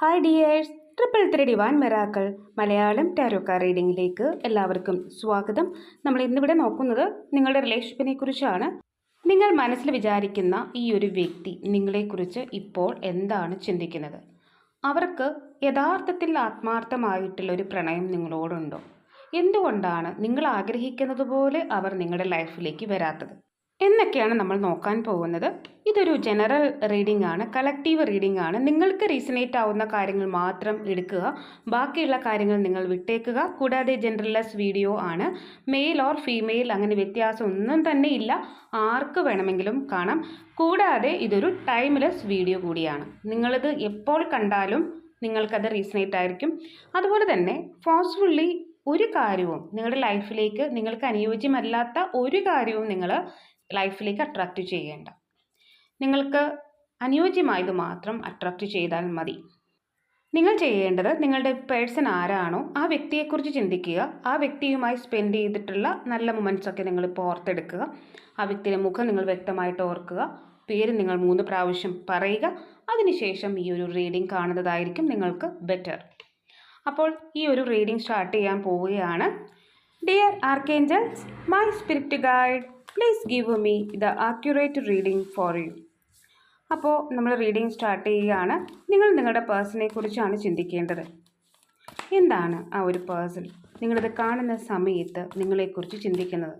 Hi dears triple three D one miracles Malayalam ടാരോക്ക റീഡിങ്ങിലേക്ക് എല്ലാവർക്കും സ്വാഗതം. നമ്മൾ ഇന്നിവിടെ നോക്കുന്നത് നിങ്ങളുടെ റിലേഷൻഷിപ്പിനെ കുറിച്ചാണ്. നിങ്ങൾ മനസ്സിൽ വിചാരിക്കുന്ന ഈ ഒരു വ്യക്തി നിങ്ങളെക്കുറിച്ച് ഇപ്പോൾ എന്താണ് ചിന്തിക്കുന്നത്? അവർക്ക് യഥാർത്ഥത്തിൽ ആത്മാർത്ഥമായിട്ടുള്ളൊരു പ്രണയം നിങ്ങളോടുണ്ടോ? എന്തുകൊണ്ടാണ് നിങ്ങൾ ആഗ്രഹിക്കുന്നത് പോലെ അവർ നിങ്ങളുടെ ലൈഫിലേക്ക് വരാത്തത്? എന്നൊക്കെയാണ് നമ്മൾ നോക്കാൻ പോകുന്നത്. ഇതൊരു ജനറൽ റീഡിംഗ് ആണ് കളക്റ്റീവ് റീഡിംഗ് ആണ്. നിങ്ങൾക്ക് റീസണേറ്റ് ആവുന്ന കാര്യങ്ങൾ മാത്രം എടുക്കുക. ബാക്കിയുള്ള കാര്യങ്ങൾ നിങ്ങൾ വിട്ടേക്കുക. കൂടാതെ ജനറലസ് വീഡിയോ ആണ്. മെയിൽ ഓർ ഫീമെയിൽ അങ്ങനെ വ്യത്യാസം ഒന്നും തന്നെ ഇല്ല. ആർക്ക് വേണമെങ്കിലും കാണാം. കൂടാതെ ഇതൊരു ടൈംലെസ് വീഡിയോ കൂടിയാണ്. നിങ്ങളിത് എപ്പോൾ കണ്ടാലും നിങ്ങൾക്കത് റീസണേറ്റ് ആയിരിക്കും. അതുപോലെ തന്നെ ഫോഴ്സ്ഫുള്ളി ഒരു കാര്യവും നിങ്ങളുടെ ലൈഫിലേക്ക് നിങ്ങൾക്ക് അനുയോജ്യമല്ലാത്ത ഒരു കാര്യവും നിങ്ങൾ ലൈഫിലേക്ക് അട്രാക്റ്റ് ചെയ്യേണ്ട. നിങ്ങൾക്ക് അനുയോജ്യമായത് മാത്രം അട്രാക്റ്റ് ചെയ്താൽ മതി. നിങ്ങൾ ചെയ്യേണ്ടത് നിങ്ങളുടെ പേഴ്സൺ ആരാണോ ആ വ്യക്തിയെക്കുറിച്ച് ചിന്തിക്കുക. ആ വ്യക്തിയുമായി സ്പെൻഡ് ചെയ്തിട്ടുള്ള നല്ല മൊമെന്റ്സൊക്കെ നിങ്ങൾ ഇപ്പോൾ ഓർത്തെടുക്കുക. ആ വ്യക്തിയുടെ മുഖം നിങ്ങൾ വ്യക്തമായിട്ട് ഓർക്കുക. പേര് നിങ്ങൾ മൂന്ന് പ്രാവശ്യം പറയുക. അതിനുശേഷം ഈ ഒരു റീഡിംഗ് കാണുന്നതായിരിക്കും നിങ്ങൾക്ക് ബെറ്റർ അപ്പോൾ ഈ ഒരു റീഡിംഗ് സ്റ്റാർട്ട് ചെയ്യാൻ പോവുകയാണ്. Dear archangels my spirit guide please give me the accurate reading for you അപ്പോൾ നമ്മൾ റീഡിംഗ് സ്റ്റാർട്ട് ചെയ്യുകയാണ്. നിങ്ങൾ നിങ്ങളുടെ പേഴ്സണെ കുറിച്ചാണ് ചിന്തിക്കേണ്ടത്. എന്താണ് ആ ഒരു പേഴ്സൺ നിങ്ങളിത് കാണുന്ന സമയത്ത് നിങ്ങളെക്കുറിച്ച് ചിന്തിക്കുന്നത്.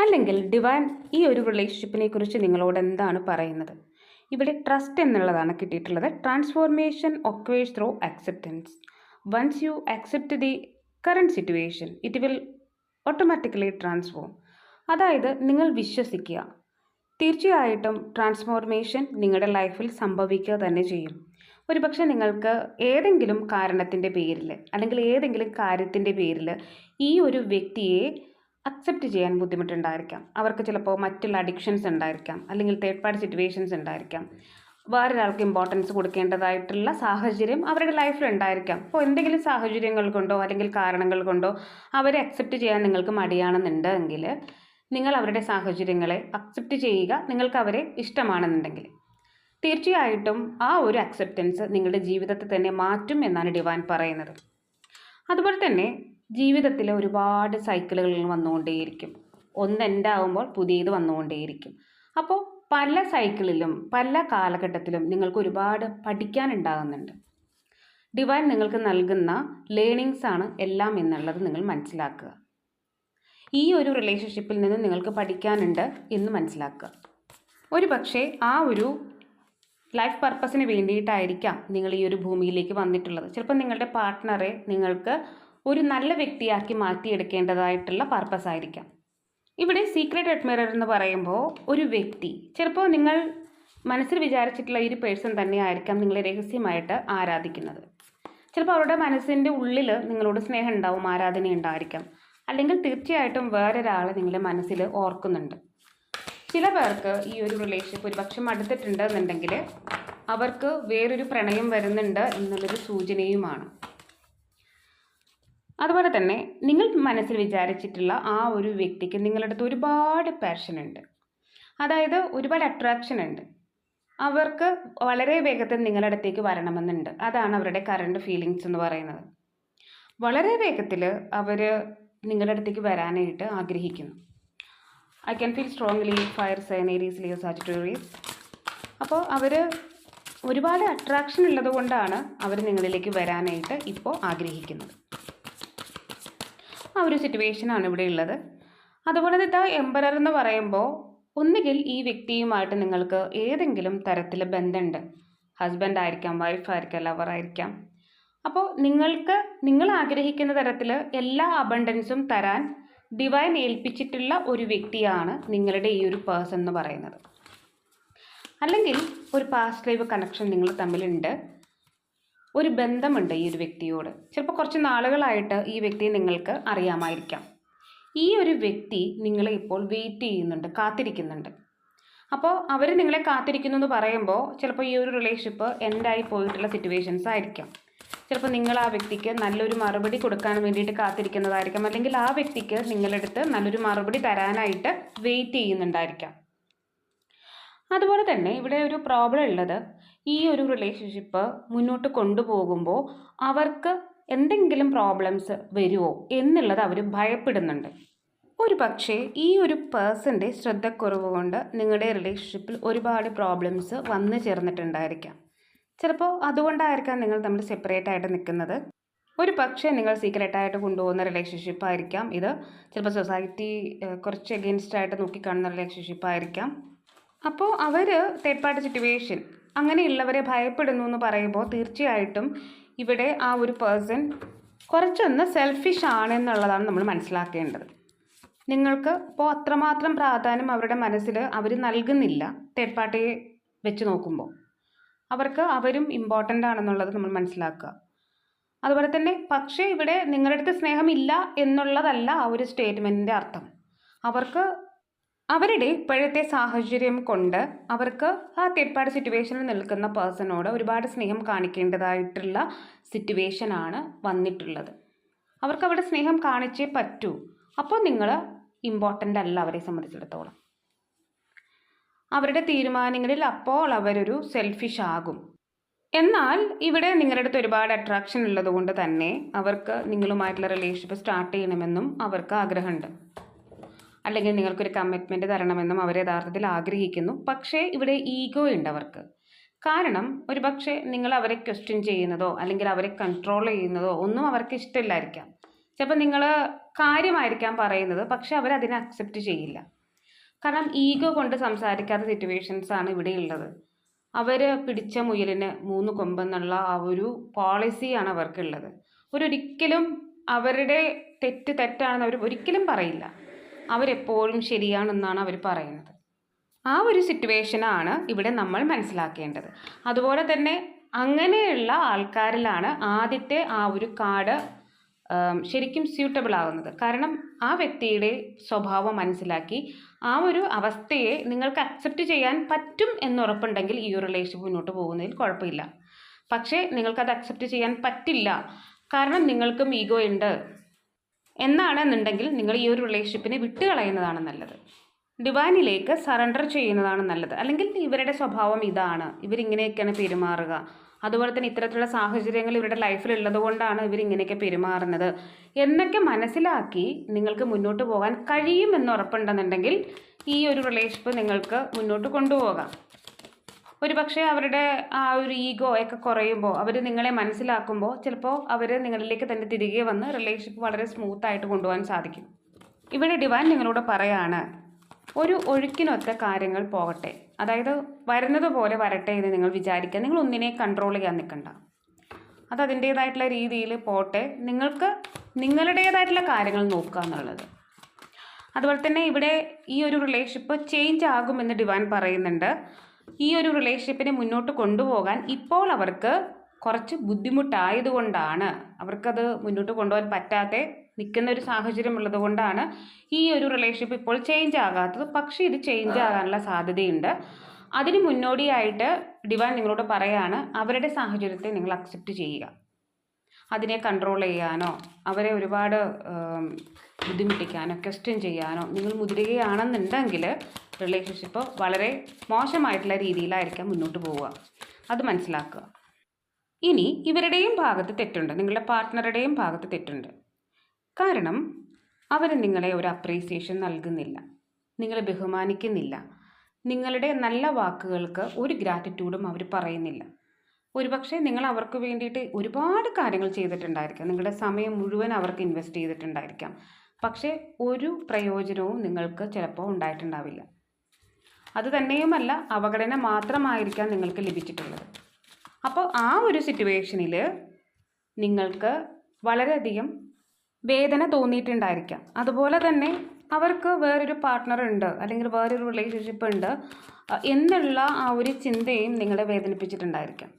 അല്ലെങ്കിൽ ഡിവൈൻ ഈ ഒരു റിലേഷൻഷിപ്പിനെ കുറിച്ച് നിങ്ങളോട് എന്താണ് പറയുന്നത്? ഇവിടെ ട്രസ്റ്റ് എന്നുള്ളതാണ് കിട്ടിയിട്ടുള്ളത്. Transformation occurs through acceptance once you accept the current situation it will automatically transform അതായത് നിങ്ങൾ വിശ്വസിക്കുക. തീർച്ചയായിട്ടും ട്രാൻസ്ഫോർമേഷൻ നിങ്ങളുടെ ലൈഫിൽ സംഭവിക്കുക തന്നെ ചെയ്യും. ഒരുപക്ഷെ നിങ്ങൾക്ക് ഏതെങ്കിലും കാരണത്തിന്റെ പേരിൽ അല്ലെങ്കിൽ ഏതെങ്കിലും കാര്യത്തിന്റെ പേരിൽ ഈ ഒരു വ്യക്തിയെ അക്സെപ്റ്റ് ചെയ്യാൻ ബുദ്ധിമുട്ടുണ്ടായിരിക്കാം. അവർക്ക് ചിലപ്പോൾ മറ്റുള്ള അഡിക്ഷൻസ് ഉണ്ടായിരിക്കാം. അല്ലെങ്കിൽ തേർഡ് പാർട്ടി സിറ്റുവേഷൻസ് ഉണ്ടായിരിക്കാം. വേറൊരാൾക്ക് ഇമ്പോർട്ടൻസ് കൊടുക്കേണ്ടതായിട്ടുള്ള സാഹചര്യം അവരുടെ ലൈഫിൽ ഉണ്ടായിരിക്കാം. അപ്പോൾ എന്തെങ്കിലും സാഹചര്യങ്ങൾ കൊണ്ടോ അല്ലെങ്കിൽ കാരണങ്ങൾ കൊണ്ടോ അവരെ അക്സെപ്റ്റ് ചെയ്യാൻ നിങ്ങൾക്ക് മടിയാണെന്നുണ്ടെങ്കിൽ നിങ്ങൾ അവരുടെ സാഹചര്യങ്ങളെ അക്സെപ്റ്റ് ചെയ്യുക നിങ്ങൾക്ക് അവരെ ഇഷ്ടമാണെന്നുണ്ടെങ്കിൽ. തീർച്ചയായിട്ടും ആ ഒരു അക്സെപ്റ്റൻസ് നിങ്ങളുടെ ജീവിതത്തെ തന്നെ മാറ്റും എന്നാണ് ഡിവാൻ പറയുന്നത്. അതുപോലെ തന്നെ ജീവിതത്തിൽ ഒരുപാട് സൈക്കിളുകൾ വന്നുകൊണ്ടേയിരിക്കും. ഒന്ന് എന്റെ ആവുമ്പോൾ പുതിയത് വന്നുകൊണ്ടേയിരിക്കും. അപ്പോൾ പല സൈക്കിളിലും പല കാലഘട്ടത്തിലും നിങ്ങൾക്ക് ഒരുപാട് പഠിക്കാനുണ്ടാകുന്നുണ്ട് ഡിവൈൻ നിങ്ങൾക്ക് നൽകുന്ന ലേണിങ്സ് ആണ് എല്ലാം എന്നുള്ളത് നിങ്ങൾ മനസ്സിലാക്കുക. ഈ ഒരു റിലേഷൻഷിപ്പിൽ നിന്ന് നിങ്ങൾക്ക് പഠിക്കാനുണ്ട് എന്ന് മനസ്സിലാക്കുക. ഒരു പക്ഷേ ആ ഒരു ലൈഫ് പർപ്പസിന് വേണ്ടിയിട്ടായിരിക്കാം നിങ്ങൾ ഈ ഒരു ഭൂമിയിലേക്ക് വന്നിട്ടുള്ളത്. ചിലപ്പോൾ നിങ്ങളുടെ പാർട്ട്ണറെ നിങ്ങൾക്ക് ഒരു നല്ല വ്യക്തിയാക്കി മാറ്റിയെടുക്കേണ്ടതായിട്ടുള്ള പർപ്പസ് ആയിരിക്കാം. ഇവിടെ സീക്രട്ട് അഡ്മിറർ എന്ന് പറയുമ്പോൾ ഒരു വ്യക്തി. ചിലപ്പോൾ നിങ്ങൾ മനസ്സിൽ വിചാരിച്ചിട്ടുള്ള ഒരു പേഴ്സൺ തന്നെയായിരിക്കാം നിങ്ങളെ രഹസ്യമായിട്ട് ആരാധിക്കുന്നത്. ചിലപ്പോൾ അവരുടെ മനസ്സിന്റെ ഉള്ളിൽ നിങ്ങളോട് സ്നേഹം ഉണ്ടാവും ആരാധന ഉണ്ടായിരിക്കാം അല്ലെങ്കിൽ തീർച്ചയായിട്ടും വേറൊരാൾ നിങ്ങളുടെ മനസ്സിൽ ഓർക്കുന്നുണ്ട്. ചില പേർക്ക് ഈ ഒരു റിലേഷൻഷിപ്പ് ഒരു പക്ഷം അടുത്തിട്ടുണ്ട് എന്നുണ്ടെങ്കിൽ അവർക്ക് വേറൊരു പ്രണയം വരുന്നുണ്ട് എന്നുള്ളൊരു സൂചനയുമാണ്. അതുപോലെ തന്നെ നിങ്ങൾ മനസ്സിൽ വിചാരിച്ചിട്ടുള്ള ആ ഒരു വ്യക്തിക്ക് നിങ്ങളുടെ അടുത്ത് ഒരുപാട് പാഷൻ ഉണ്ട്. അതായത് ഒരുപാട് അട്രാക്ഷൻ ഉണ്ട്. അവർക്ക് വളരെ വേഗത്തിൽ നിങ്ങളുടെ അടുത്തേക്ക് വരണമെന്നുണ്ട്. അതാണ് അവരുടെ കറണ്ട് ഫീലിങ്സ് എന്ന് പറയുന്നത്. വളരെ വേഗത്തിൽ അവർ നിങ്ങളുടെ അടുത്തേക്ക് വരാനായിട്ട് ആഗ്രഹിക്കുന്നു. I can feel strongly fire signs Aries Leo Sagittarius അപ്പോൾ അവർ ഒരുപാട് അട്രാക്ഷൻ ഉള്ളത് കൊണ്ടാണ് അവർ നിങ്ങളിലേക്ക് വരാനായിട്ട് ഇപ്പോൾ ആഗ്രഹിക്കുന്നത്. ആ ഒരു സിറ്റുവേഷനാണ് ഇവിടെ ഉള്ളത്. അതുപോലെ തന്നെ എംബറർ എന്ന് പറയുമ്പോൾ ഒന്നുകിൽ ഈ വ്യക്തിയുമായിട്ട് നിങ്ങൾക്ക് ഏതെങ്കിലും തരത്തിൽ ബന്ധമുണ്ട് ഹസ്ബൻഡ് ആയിരിക്കാം വൈഫ് ആയിരിക്കാം ലവർ ആയിരിക്കാം. അപ്പോൾ നിങ്ങൾക്ക് നിങ്ങൾ ആഗ്രഹിക്കുന്ന തരത്തിൽ എല്ലാ അബണ്ടൻസും തരാൻ ഡിവൈൻ ഏൽപ്പിച്ചിട്ടുള്ള ഒരു വ്യക്തിയാണ് നിങ്ങളുടെ ഈ ഒരു പേഴ്സൺ എന്ന് പറയുന്നത്. അല്ലെങ്കിൽ ഒരു പാസ്റ്റ് ലൈഫ് കണക്ഷൻ നിങ്ങൾ തമ്മിലുണ്ട്. ഒരു ബന്ധമുണ്ട് ഈ ഒരു വ്യക്തിയോട്. ചിലപ്പോൾ കുറച്ച് നാളുകളായിട്ട് ഈ വ്യക്തിയെ നിങ്ങൾക്ക് അറിയാമായിരിക്കാം. ഈ ഒരു വ്യക്തി നിങ്ങളെ ഇപ്പോൾ വെയിറ്റ് ചെയ്യുന്നുണ്ട് കാത്തിരിക്കുന്നുണ്ട്. അപ്പോൾ അവർ നിങ്ങളെ കാത്തിരിക്കുന്നു എന്ന് പറയുമ്പോൾ ചിലപ്പോൾ ഈ ഒരു റിലേഷൻഷിപ്പ് എൻഡായി പോയിട്ടുള്ള സിറ്റുവേഷൻസ് ആയിരിക്കാം. ചിലപ്പോൾ നിങ്ങൾ ആ വ്യക്തിക്ക് നല്ലൊരു മറുപടി കൊടുക്കാൻ വേണ്ടിയിട്ട് കാത്തിരിക്കുന്നതായിരിക്കാം. അല്ലെങ്കിൽ ആ വ്യക്തിക്ക് നിങ്ങളെടുത്ത് നല്ലൊരു മറുപടി തരാനായിട്ട് വെയിറ്റ് ചെയ്യുന്നുണ്ടായിരിക്കാം. അതുപോലെ തന്നെ ഇവിടെ ഒരു പ്രോബ്ലം ഉള്ളത്. ഈ ഒരു റിലേഷൻഷിപ്പ് മുന്നോട്ട് കൊണ്ടുപോകുമ്പോൾ അവർക്ക് എന്തെങ്കിലും പ്രോബ്ലംസ് വരുമോ എന്നുള്ളത് അവർ ഭയപ്പെടുന്നുണ്ട്. ഒരു പക്ഷേ ഈ ഒരു പേഴ്സന്റെ ശ്രദ്ധക്കുറവ് കൊണ്ട് നിങ്ങളുടെ റിലേഷൻഷിപ്പിൽ ഒരുപാട് പ്രോബ്ലംസ് വന്നു ചേർന്നിട്ടുണ്ടായിരിക്കാം. ചിലപ്പോൾ അതുകൊണ്ടായിരിക്കാം നിങ്ങൾ തമ്മിൽ സെപ്പറേറ്റ് ആയിട്ട് നിൽക്കുന്നത്. ഒരു പക്ഷേ നിങ്ങൾ സീക്രട്ടായിട്ട് കൊണ്ടുപോകുന്ന റിലേഷൻഷിപ്പ് ആയിരിക്കാം ഇത്. ചിലപ്പോൾ സൊസൈറ്റി കുറച്ച് എഗെയിൻസ്റ്റ് ആയിട്ട് നോക്കിക്കാണുന്ന റിലേഷൻഷിപ്പ് ആയിരിക്കാം. അപ്പോൾ അവർ തേർഡ് പാർട്ടി സിറ്റുവേഷൻ അങ്ങനെയുള്ളവരെ ഭയപ്പെടുന്നു എന്ന് പറയുമ്പോൾ തീർച്ചയായിട്ടും ഇവിടെ ആ ഒരു പേഴ്സൺ കുറച്ചൊന്ന് സെൽഫിഷ് ആണ് എന്നുള്ളതാണ് നമ്മൾ മനസ്സിലാക്കേണ്ടത്. നിങ്ങൾക്ക് ഇപ്പോൾ അത്രമാത്രം പ്രാധാന്യം അവരുടെ മനസ്സിൽ അവർ നൽകുന്നില്ല തേർഡ് പാർട്ടിയെ വെച്ച് നോക്കുമ്പോൾ. അവർക്ക് അവരും ഇമ്പോർട്ടന്റ് ആണെന്നുള്ളത് നമ്മൾ മനസ്സിലാക്കുക. അതുപോലെ തന്നെ പക്ഷേ ഇവിടെ നിങ്ങളുടെ അടുത്ത് സ്നേഹമില്ല എന്നുള്ളതല്ല ആ ഒരു സ്റ്റേറ്റ്മെന്റിന്റെ അർത്ഥം. അവർക്ക് അവരുടെ ഇപ്പോഴത്തെ സാഹചര്യം കൊണ്ട് അവർക്ക് ആ തെറ്റ്പാട് സിറ്റുവേഷനിൽ നിൽക്കുന്ന പേഴ്സണോട് ഒരുപാട് സ്നേഹം കാണിക്കേണ്ടതായിട്ടുള്ള സിറ്റുവേഷനാണ് വന്നിട്ടുള്ളത്. അവർക്ക് അവിടെ സ്നേഹം കാണിച്ചേ പറ്റൂ. അപ്പോൾ നിങ്ങൾ ഇമ്പോർട്ടന്റ് അല്ല അവരെ സംബന്ധിച്ചിടത്തോളം. അവരുടെ തീരുമാനങ്ങളിൽ അപ്പോൾ അവരൊരു സെൽഫിഷ് ആകും. എന്നാൽ ഇവിടെ നിങ്ങളുടെ അടുത്ത് ഒരുപാട് അട്രാക്ഷൻ ഉള്ളത് കൊണ്ട് തന്നെ അവർക്ക് നിങ്ങളുമായിട്ടുള്ള റിലേഷൻഷിപ്പ് സ്റ്റാർട്ട് ചെയ്യണമെന്നും അവർക്ക് ആഗ്രഹമുണ്ട്. അല്ലെങ്കിൽ നിങ്ങൾക്കൊരു കമ്മിറ്റ്മെന്റ് തരണമെന്നും അവർ യഥാർത്ഥത്തിൽ ആഗ്രഹിക്കുന്നു. പക്ഷേ ഇവിടെ ഈഗോ ഉണ്ട് അവർക്ക്. കാരണം ഒരു പക്ഷേ നിങ്ങൾ അവരെ ക്വസ്റ്റ്യൻ ചെയ്യുന്നതോ അല്ലെങ്കിൽ അവരെ കൺട്രോൾ ചെയ്യുന്നതോ ഒന്നും അവർക്ക് ഇഷ്ടമില്ലായിരിക്കാം. ചിലപ്പോൾ നിങ്ങൾ കാര്യമായിരിക്കാം പറയുന്നത് പക്ഷേ അവരതിനെ അക്സെപ്റ്റ് ചെയ്യില്ല. കാരണം ഈഗോ കൊണ്ട് സംസാരിക്കാത്ത സിറ്റുവേഷൻസ് ആണ് ഇവിടെ ഉള്ളത്. അവർ പിടിച്ച മുയലിന് മൂന്ന് കൊമ്പെന്നുള്ള ആ ഒരു പോളിസിയാണ് അവർക്കുള്ളത്. അവരൊരിക്കലും അവരുടെ തെറ്റ് തെറ്റാണെന്ന് അവർ ഒരിക്കലും പറയില്ല. അവരെപ്പോഴും ശരിയാണെന്നാണ് അവർ പറയുന്നത്. ആ ഒരു സിറ്റുവേഷനാണ് ഇവിടെ നമ്മൾ മനസ്സിലാക്കേണ്ടത്. അതുപോലെ തന്നെ അങ്ങനെയുള്ള ആൾക്കാരിലാണ് ആദ്യത്തെ ആ ഒരു കാർഡ് ശരിക്കും സ്യൂട്ടബിൾ ആവുന്നത്. കാരണം ആ വ്യക്തിയുടെ സ്വഭാവം മനസ്സിലാക്കി ആ ഒരു അവസ്ഥയെ നിങ്ങൾക്ക് അക്സെപ്റ്റ് ചെയ്യാൻ പറ്റും എന്നുറപ്പുണ്ടെങ്കിൽ ഈ ഒരു റിലേഷൻഷിപ്പ് മുന്നോട്ട് പോകുന്നതിൽ കുഴപ്പമില്ല. പക്ഷേ നിങ്ങൾക്കത് അക്സെപ്റ്റ് ചെയ്യാൻ പറ്റില്ല. കാരണം നിങ്ങൾക്കും ഈഗോ ഉണ്ട്. എന്നാണെന്നുണ്ടെങ്കിൽ നിങ്ങൾ ഈ ഒരു റിലേഷൻഷിപ്പിനെ വിട്ടുകളയുന്നതാണ് നല്ലത്. ഡിവാനിലേക്ക് സറണ്ടർ ചെയ്യുന്നതാണ് നല്ലത്. അല്ലെങ്കിൽ ഇവരുടെ സ്വഭാവം ഇതാണ്. ഇവരിങ്ങനെയൊക്കെയാണ് പെരുമാറുക. അതുപോലെ തന്നെ ഇത്തരത്തിലുള്ള സാഹചര്യങ്ങൾ ഇവരുടെ ലൈഫിൽ ഉള്ളതുകൊണ്ടാണ് ഇവരിങ്ങനെയൊക്കെ പെരുമാറുന്നത്. എന്നൊക്കെ മനസ്സിലാക്കി നിങ്ങൾക്ക് മുന്നോട്ട് പോകാൻ കഴിയുമെന്ന് ഉറപ്പുണ്ടെന്നുണ്ടെങ്കിൽ ഈ ഒരു റിലേഷൻഷിപ്പ് നിങ്ങൾക്ക് മുന്നോട്ട് കൊണ്ടുപോകാം. ഒരു പക്ഷേ അവരുടെ ആ ഒരു ഈഗോ ഒക്കെ കുറയുമ്പോൾ അവർ നിങ്ങളെ മനസ്സിലാക്കുമ്പോൾ ചിലപ്പോൾ അവർ നിങ്ങളിലേക്ക് തന്നെ തിരികെ വന്ന് റിലേഷൻഷിപ്പ് വളരെ സ്മൂത്തായിട്ട് കൊണ്ടുപോകാൻ സാധിക്കും. ഇവിടെ ഡിവാൻ നിങ്ങളോട് പറയാണ് ഒരു ഒഴുക്കിനൊത്ത കാര്യങ്ങൾ പോകട്ടെ. അതായത് വരുന്നത് പോലെ വരട്ടെ എന്ന് നിങ്ങൾ വിചാരിക്കുക. നിങ്ങൾ ഒന്നിനെ കൺട്രോൾ ചെയ്യാൻ നിൽക്കണ്ട. അത് അതിന്റേതായിട്ടുള്ള രീതിയിൽ പോട്ടെ. നിങ്ങൾക്ക് നിങ്ങളുടേതായിട്ടുള്ള കാര്യങ്ങൾ നോക്കുക എന്നുള്ളത്. അതുപോലെ തന്നെ ഇവിടെ ഈ ഒരു റിലേഷൻഷിപ്പ് ചേഞ്ച് ആകുമെന്ന് ഡിവാൻ പറയുന്നുണ്ട്. ഈ ഒരു റിലേഷൻഷിപ്പിനെ മുന്നോട്ട് കൊണ്ടുപോകാൻ ഇപ്പോൾ അവർക്ക് കുറച്ച് ബുദ്ധിമുട്ടായതുകൊണ്ടാണ്. അവർക്കത് മുന്നോട്ട് കൊണ്ടുപോകാൻ പറ്റാതെ നിൽക്കുന്ന ഒരു സാഹചര്യം ഉള്ളത് കൊണ്ടാണ് ഈ ഒരു റിലേഷൻഷിപ്പ് ഇപ്പോൾ ചേഞ്ച് ആകാത്തത്. പക്ഷേ ഇത് ചേഞ്ച് ആകാനുള്ള സാധ്യതയുണ്ട്. അതിന് മുന്നോടിയായിട്ട് ഡിവാൻ നിങ്ങളോട് പറയാണ് അവരുടെ സാഹചര്യത്തെ നിങ്ങൾ അക്സെപ്റ്റ് ചെയ്യുക. അതിനെ കൺട്രോൾ ചെയ്യാനോ അവരെ ഒരുപാട് ബുദ്ധിമുട്ടിക്കാനോ ക്വസ്റ്റ്യൻ ചെയ്യാനോ നിങ്ങൾ മുതിരുകയാണെന്നുണ്ടെങ്കിൽ റിലേഷൻഷിപ്പ് വളരെ മോശമായിട്ടുള്ള രീതിയിലായിരിക്കാം മുന്നോട്ട് പോവുക. അത് മനസ്സിലാക്കുക. ഇനി ഇവരുടെയും ഭാഗത്ത് തെറ്റുണ്ട്. നിങ്ങളുടെ പാർട്ട്ണറുടെയും ഭാഗത്ത് തെറ്റുണ്ട്. കാരണം അവർ നിങ്ങളെ ഒരു അപ്രീസിയേഷൻ നൽകുന്നില്ല. നിങ്ങളെ ബഹുമാനിക്കുന്നില്ല. നിങ്ങളുടെ നല്ല വാക്കുകൾക്ക് ഒരു ഗ്രാറ്റിറ്റ്യൂഡും അവർ പറയുന്നില്ല. ഒരുപക്ഷെ നിങ്ങൾ അവർക്ക് വേണ്ടിയിട്ട് ഒരുപാട് കാര്യങ്ങൾ ചെയ്തിട്ടുണ്ടായിരിക്കാം. നിങ്ങളുടെ സമയം മുഴുവൻ അവർക്ക് ഇൻവെസ്റ്റ് ചെയ്തിട്ടുണ്ടായിരിക്കാം. പക്ഷേ ഒരു പ്രയോജനവും നിങ്ങൾക്ക് ചിലപ്പോൾ ഉണ്ടായിട്ടുണ്ടാവില്ല. അത് തന്നെയുമല്ല അവഗണന മാത്രമായിരിക്കാം നിങ്ങൾക്ക് ലഭിച്ചിട്ടുള്ളത്. അപ്പോൾ ആ ഒരു സിറ്റുവേഷനിൽ നിങ്ങൾക്ക് വളരെയധികം വേദന തോന്നിയിട്ടുണ്ടായിരിക്കാം. അതുപോലെ തന്നെ അവർക്ക് വേറൊരു പാർട്ട്ണർ ഉണ്ട് അല്ലെങ്കിൽ വേറൊരു റിലേഷൻഷിപ്പ് ഉണ്ട് എന്നുള്ള ആ ഒരു ചിന്തയും നിങ്ങളെ വേദനിപ്പിച്ചിട്ടുണ്ടായിരിക്കാം.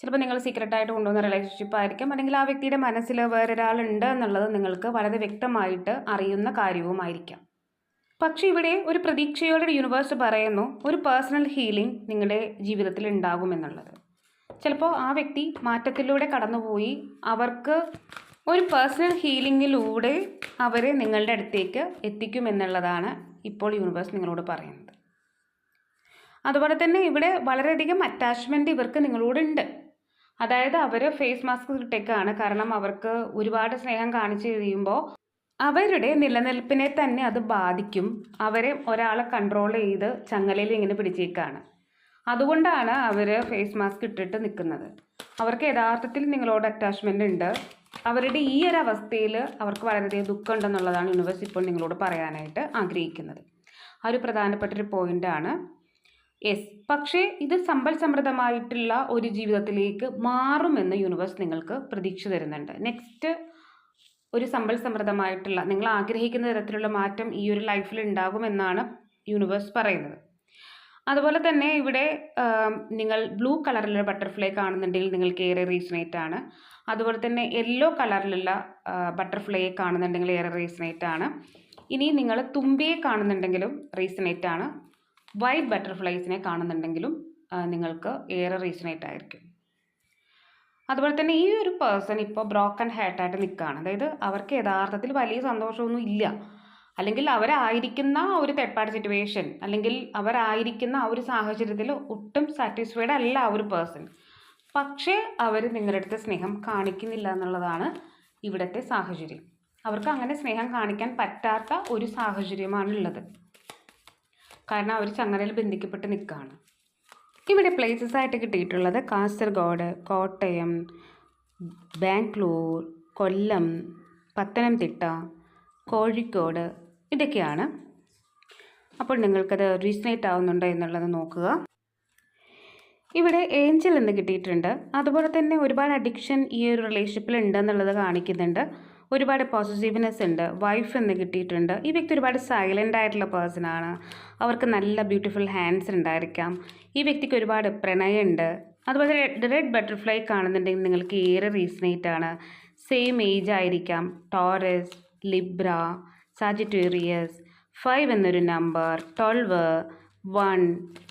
ചിലപ്പോൾ നിങ്ങൾ സീക്രട്ടായിട്ട് കൊണ്ടുവന്ന റിലേഷൻഷിപ്പ് ആയിരിക്കാം അല്ലെങ്കിൽ ആ വ്യക്തിയുടെ മനസ്സിൽ വേറൊരാളുണ്ട് എന്നുള്ളത് നിങ്ങൾക്ക് വളരെ വ്യക്തമായിട്ട് അറിയുന്ന കാര്യവുമായിരിക്കാം. പക്ഷേ ഇവിടെ ഒരു പ്രതീക്ഷയോടെ യൂണിവേഴ്സ് പറയുന്നു ഒരു പേഴ്സണൽ ഹീലിംഗ് നിങ്ങളുടെ ജീവിതത്തിൽ ഉണ്ടാകുമെന്നുള്ളത് ചിലപ്പോൾ ആ വ്യക്തി മാറ്റത്തിലൂടെ കടന്നുപോയി അവർക്ക് ഒരു പേഴ്സണൽ ഹീലിങ്ങിലൂടെ അവരെ നിങ്ങളുടെ അടുത്തേക്ക് എത്തിക്കുമെന്നുള്ളതാണ് ഇപ്പോൾ യൂണിവേഴ്സ് നിങ്ങളോട് പറയുന്നത്. അതുപോലെ തന്നെ ഇവിടെ വളരെയധികം അറ്റാച്ച്മെന്റ് ഇവർക്ക് നിങ്ങളോടുണ്ട്. അതായത് അവർ ഫേസ് മാസ്ക് ഇട്ടേക്കാണ്. കാരണം അവർക്ക് ഒരുപാട് സ്നേഹം കാണിച്ചു കഴിയുമ്പോൾ അവരുടെ നിലനിൽപ്പിനെ തന്നെ അത് ബാധിക്കും. അവരെ ഒരാളെ കൺട്രോൾ ചെയ്ത് ചങ്ങലയിൽ ഇങ്ങനെ പിടിച്ചേക്കാണ്. അതുകൊണ്ടാണ് അവർ ഫേസ് മാസ്ക് ഇട്ടിട്ട് നിൽക്കുന്നത്. അവർക്ക് യഥാർത്ഥത്തിൽ നിങ്ങളോട് അറ്റാച്ച്മെന്റ് ഉണ്ട്. അവരുടെ ഈ ഒരു അവസ്ഥയിൽ അവർക്ക് വളരെയധികം ദുഃഖം ഉണ്ടെന്നുള്ളതാണ് യൂണിവേഴ്സ് ഇപ്പോൾ നിങ്ങളോട് പറയാനായിട്ട് ആഗ്രഹിക്കുന്നത്. ആ ഒരു പ്രധാനപ്പെട്ട ഒരു പോയിന്റാണ് യെസ് പക്ഷേ ഇത് സമ്പൽ സമൃദ്ധമായിട്ടുള്ള ഒരു ജീവിതത്തിലേക്ക് മാറുമെന്ന് യൂണിവേഴ്സ് നിങ്ങൾക്ക് പ്രതീക്ഷ തരുന്നുണ്ട്. നെക്സ്റ്റ് ഒരു സമ്പൽ സമൃദ്ധമായിട്ടുള്ള നിങ്ങൾ ആഗ്രഹിക്കുന്ന തരത്തിലുള്ള മാറ്റം ഈ ഒരു ലൈഫിൽ ഉണ്ടാകുമെന്നാണ് യൂണിവേഴ്സ് പറയുന്നത്. അതുപോലെ തന്നെ ഇവിടെ നിങ്ങൾ ബ്ലൂ കളറിലുള്ള ബട്ടർഫ്ലൈ കാണുന്നുണ്ടെങ്കിൽ നിങ്ങൾക്ക് ഏറെ റീസണേറ്റ് ആണ് അതുപോലെ തന്നെ യെല്ലോ കളറിലുള്ള ബട്ടർഫ്ലൈയെ കാണുന്നുണ്ടെങ്കിൽ ഏറെ റീസണേറ്റ് ആണ്. ഇനി നിങ്ങൾ തുമ്പിയെ കാണുന്നുണ്ടെങ്കിലും റീസണേറ്റ് ആണ്. വൈറ്റ് ബട്ടർഫ്ലൈസിനെ കാണുന്നുണ്ടെങ്കിലും നിങ്ങൾക്ക് ഏറെ റീസണേറ്റ് ആയിരിക്കും. അതുപോലെ തന്നെ ഈ ഒരു പേഴ്സൺ ഇപ്പോൾ ബ്രോക്കൺ ഹാർട്ടായിട്ട് നിൽക്കുകയാണ്. അതായത് അവർക്ക് യഥാർത്ഥത്തിൽ വലിയ സന്തോഷമൊന്നും ഇല്ല. അല്ലെങ്കിൽ അവരായിരിക്കുന്ന ഒരു തേർഡ് പാർട്ടി സിറ്റുവേഷൻ അല്ലെങ്കിൽ അവരായിരിക്കുന്ന ആ ഒരു സാഹചര്യത്തിൽ ഒട്ടും സാറ്റിസ്ഫൈഡ് അല്ല ആ ഒരു പേഴ്സൺ പക്ഷേ അവർ നിങ്ങളുടെ അടുത്ത് സ്നേഹം കാണിക്കുന്നില്ല എന്നുള്ളതാണ് ഇവിടുത്തെ സാഹചര്യം. അവർക്ക് അങ്ങനെ സ്നേഹം കാണിക്കാൻ പറ്റാത്ത ഒരു സാഹചര്യമാണ് ഉള്ളത് കാരണം അവർ ചങ്ങലയിൽ ബന്ധിക്കപ്പെട്ട് നിൽക്കുകയാണ്. ഇവിടെ പ്ലേസസ് ആയിട്ട് കിട്ടിയിട്ടുള്ളത് കാസർഗോഡ് കോട്ടയം ബാംഗ്ലൂർ കൊല്ലം പത്തനംതിട്ട കോഴിക്കോട് ഇതൊക്കെയാണ്. അപ്പോൾ നിങ്ങൾക്കത് റീസണേറ്റ് ആവുന്നുണ്ടോ എന്നുള്ളത് നോക്കുക. ഇവിടെ ഏഞ്ചൽ എന്ന് കിട്ടിയിട്ടുണ്ട്. അതുപോലെ തന്നെ ഒരുപാട് അഡിക്ഷൻ ഈ ഒരു റിലേഷൻഷിപ്പിൽ ഉണ്ടെന്നുള്ളത് കാണിക്കുന്നുണ്ട്. ഒരുപാട് പോസിറ്റീവ്നെസ് ഉണ്ട്. വൈഫ് എന്ന് കിട്ടിയിട്ടുണ്ട്. ഈ വ്യക്തി ഒരുപാട് സൈലന്റ് ആയിട്ടുള്ള പേഴ്സണാണ് അവർക്ക് നല്ല ബ്യൂട്ടിഫുൾ ഹാൻഡ്സ് ഉണ്ടായിരിക്കാം. ഈ വ്യക്തിക്ക് ഒരുപാട് പ്രണയമുണ്ട് അതുപോലെ റെഡ് ബട്ടർഫ്ലൈ കാണുന്നുണ്ടെങ്കിൽ നിങ്ങൾക്ക് ഏറെ റീസണേറ്റ് ആണ്. സെയിം ഏജ് ആയിരിക്കാം. ടോറസ് ലിബ്ര സാജിറ്റേറിയസ് ഫൈവ് എന്നൊരു number twelve one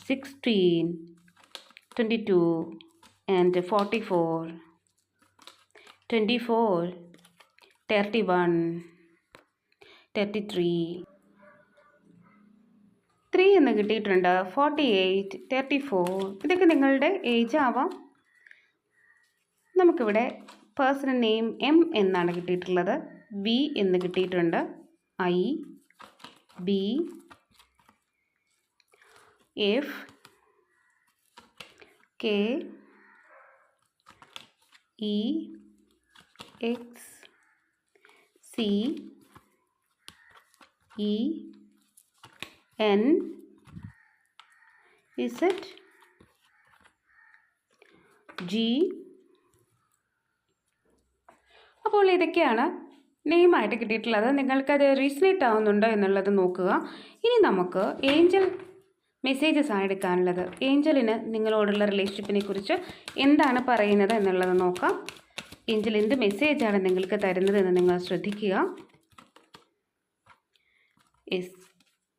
sixteen twenty two and forty four twenty four thirty one thirty three three എന്ന് കിട്ടിയിട്ടുണ്ട്? ഫോർട്ടി എയ്റ്റ് തേർട്ടി ഫോർ ഇതൊക്കെ നിങ്ങളുടെ ഏജ് ആവാം. നമുക്കിവിടെ പേഴ്സണൽ നെയിം എം എന്നാണ് കിട്ടിയിട്ടുള്ളത്. വി എന്ന് കിട്ടിയിട്ടുണ്ട്. I B F K x c e n is it g അപ്പോൾ ഇതൊക്കെയാണ് നെയിമായിട്ട് കിട്ടിയിട്ടുള്ളത്. നിങ്ങൾക്കത് റീസണേറ്റ് ആവുന്നുണ്ടോ എന്നുള്ളത് നോക്കുക. ഇനി നമുക്ക് ഏഞ്ചൽ മെസ്സേജസ് ആണ് എടുക്കാനുള്ളത്. ഏഞ്ചലിന് നിങ്ങളോടുള്ള റിലേഷൻഷിപ്പിനെ കുറിച്ച് എന്താണ് പറയുന്നത് എന്നുള്ളത് നോക്കാം. ഏഞ്ചൽ എന്ത് മെസ്സേജാണ് നിങ്ങൾക്ക് തരുന്നത് എന്ന് നിങ്ങൾ ശ്രദ്ധിക്കുക. യെസ്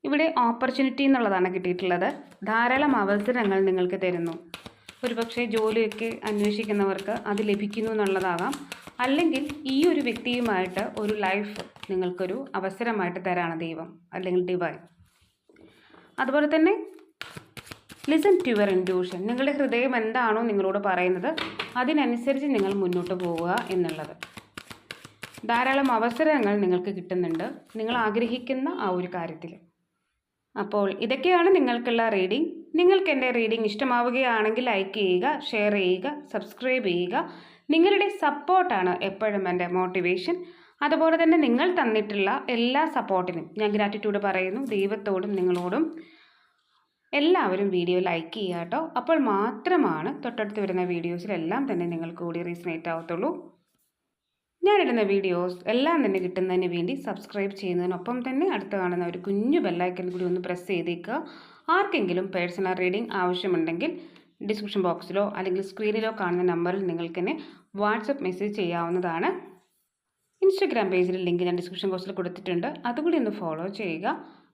ഇവിടെ ഓപ്പർച്യൂണിറ്റി എന്നുള്ളതാണ് കിട്ടിയിട്ടുള്ളത്. ധാരാളം അവസരങ്ങൾ നിങ്ങൾക്ക് തരുന്നു. ഒരുപക്ഷെ ജോലിയൊക്കെ അന്വേഷിക്കുന്നവർക്ക് അത് ലഭിക്കുന്നു എന്നുള്ളതാകാം. അല്ലെങ്കിൽ ഈ ഒരു വ്യക്തിയുമായിട്ട് ഒരു ലൈഫ് നിങ്ങൾക്കൊരു അവസരമായിട്ട് തരാണ് ദൈവം അല്ലെങ്കിൽ ഡിവൈൻ അതുപോലെ തന്നെ ലിസൺ ടു യുവർ ഇൻഡ്യൂഷൻ നിങ്ങളുടെ ഹൃദയം എന്താണോ നിങ്ങളോട് പറയുന്നത് അതിനനുസരിച്ച് നിങ്ങൾ മുന്നോട്ട് പോവുക എന്നുള്ളത്. ധാരാളം അവസരങ്ങൾ നിങ്ങൾക്ക് കിട്ടുന്നുണ്ട്. നിങ്ങൾ ആഗ്രഹിക്കുന്ന ആ ഒരു കാര്യത്തിൽ. അപ്പോൾ ഇതൊക്കെയാണ് നിങ്ങൾക്കുള്ള റീഡിംഗ് നിങ്ങൾക്ക് എന്റെ റീഡിംഗ് ഇഷ്ടമാവുകയാണെങ്കിൽ ലൈക്ക് ചെയ്യുക ഷെയർ ചെയ്യുക സബ്സ്ക്രൈബ് ചെയ്യുക. നിങ്ങളുടെ സപ്പോർട്ടാണ് എപ്പോഴും എന്റെ മോട്ടിവേഷൻ അതുപോലെ തന്നെ നിങ്ങൾ തന്നിട്ടുള്ള എല്ലാ സപ്പോർട്ടിനും ഞാൻ ഗ്രാറ്റിറ്റ്യൂഡ് പറയുന്നു. ദൈവത്തോടും നിങ്ങളോടും എല്ലാവരും വീഡിയോ ലൈക്ക് ചെയ്യുക കേട്ടോ. അപ്പോൾ മാത്രമാണ് തൊട്ടടുത്ത് വരുന്ന വീഡിയോസിലെല്ലാം തന്നെ നിങ്ങൾക്ക് കൂടി റീസണേറ്റ് ആവത്തുള്ളൂ. ഞാനിടുന്ന വീഡിയോസ് എല്ലാം തന്നെ കിട്ടുന്നതിന് വേണ്ടി സബ്സ്ക്രൈബ് ചെയ്യുന്നതിനൊപ്പം തന്നെ അടുത്ത് കാണുന്ന ഒരു കുഞ്ഞു ബെല്ലൈക്കൻ കൂടി ഒന്ന് പ്രസ് ചെയ്തേക്കുക. ആർക്കെങ്കിലും പേഴ്സണൽ റീഡിംഗ് ആവശ്യമുണ്ടെങ്കിൽ ഡിസ്ക്രിപ്ഷൻ ബോക്സിലോ അല്ലെങ്കിൽ സ്ക്രീനിലോ കാണുന്ന നമ്പറിൽ നിങ്ങൾക്ക് തന്നെ വാട്സപ്പ് മെസ്സേജ് ചെയ്യാവുന്നതാണ്. ഇൻസ്റ്റഗ്രാം പേജിൽ ലിങ്ക് ഞാൻ ഡിസ്ക്രിപ്ഷൻ ബോക്സിൽ കൊടുത്തിട്ടുണ്ട്. അതുകൂടി ഒന്ന് ഫോളോ ചെയ്യുക.